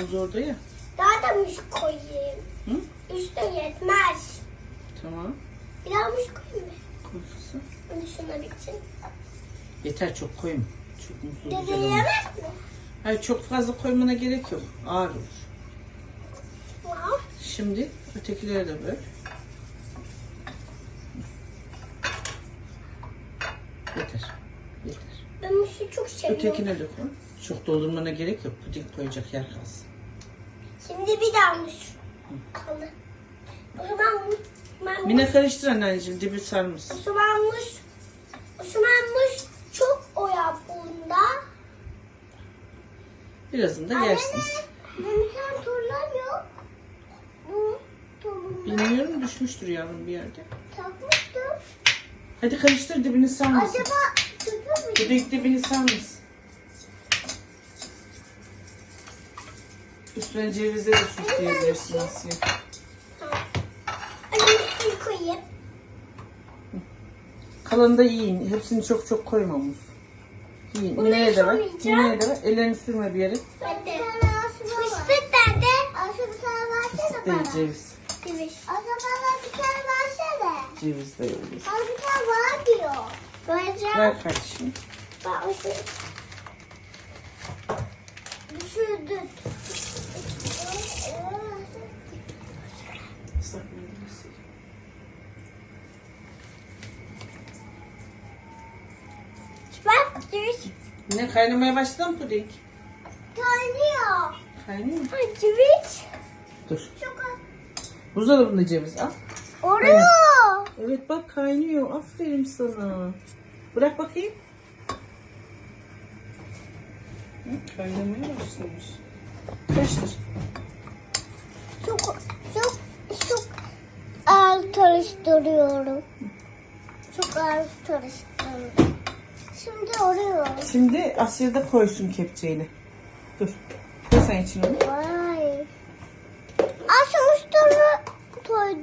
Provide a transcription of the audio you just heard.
Muz orada ya. Daha da muz koyayım. Hı? Üstü yetmez. Tamam. Bir daha muz koyayım mı? Koy kızım. Bunu şuna bitsin. Yeter çok koyma. Çok muzlu Dede güzel olmaz. yemez mi? Hayır çok fazla koymana gerek yok. Ağır olur. Wow. Şimdi ötekileri de böl. Yeter. Ben muzu çok seviyorum. Ötekine koy. Çok doldurmana gerek yok. Puding koyacak yer kalsın. Şimdi bir daha muz kaldı. O zaman. Ben. Mine karıştır anneciğim. Dibi sarmış. O zaman muz. O zaman muz çok oya bunda. Birazını da yersiniz. Benim sen turlar yok. Bu tulumda Bilmiyorum düşmüştür yavrum bir yerde. takmıştım. Hadi karıştır dibini sarmasın. Acaba Puding dibini sarmasın. Üstüne cevizle de süsleyebilirsin. Hadi üstünü koyayım. Kalanı da yiyin. Hepsini çok çok koyma muz. Yiyin. Bunu Mine'ye de yapamayacağım. Mine'ye de ver. Ellerini sürme bir yere. Ben de. Fıstık nerede? Aslında bir tane Fıstık değil ceviz. Evet. Aslında bir tane versene. Ceviz de bir tane var diyor. Vereceğim. Ver kardeşim. Bak o şey. Düşürdük. Islak mendil sil. Bak düş. Mine kaynamaya başladı mı puding? Kaynıyor. Kaynıyor mu? Ay ceviz. Dur. Çok. Buzdolabında ceviz al. Oraya. Evet bak kaynıyor. Aferin sana. Bırak bakayım. Hı, Kaynamaya başlamış. Karıştır. Çok çok çok ağır karıştırıyorum. Çok ağır karıştırıyorum. Şimdi oraya. Şimdi Asya da koysun kepçeyle. Dur. Koy sen içine. onu. Vay. Aşağı üstüne koydum.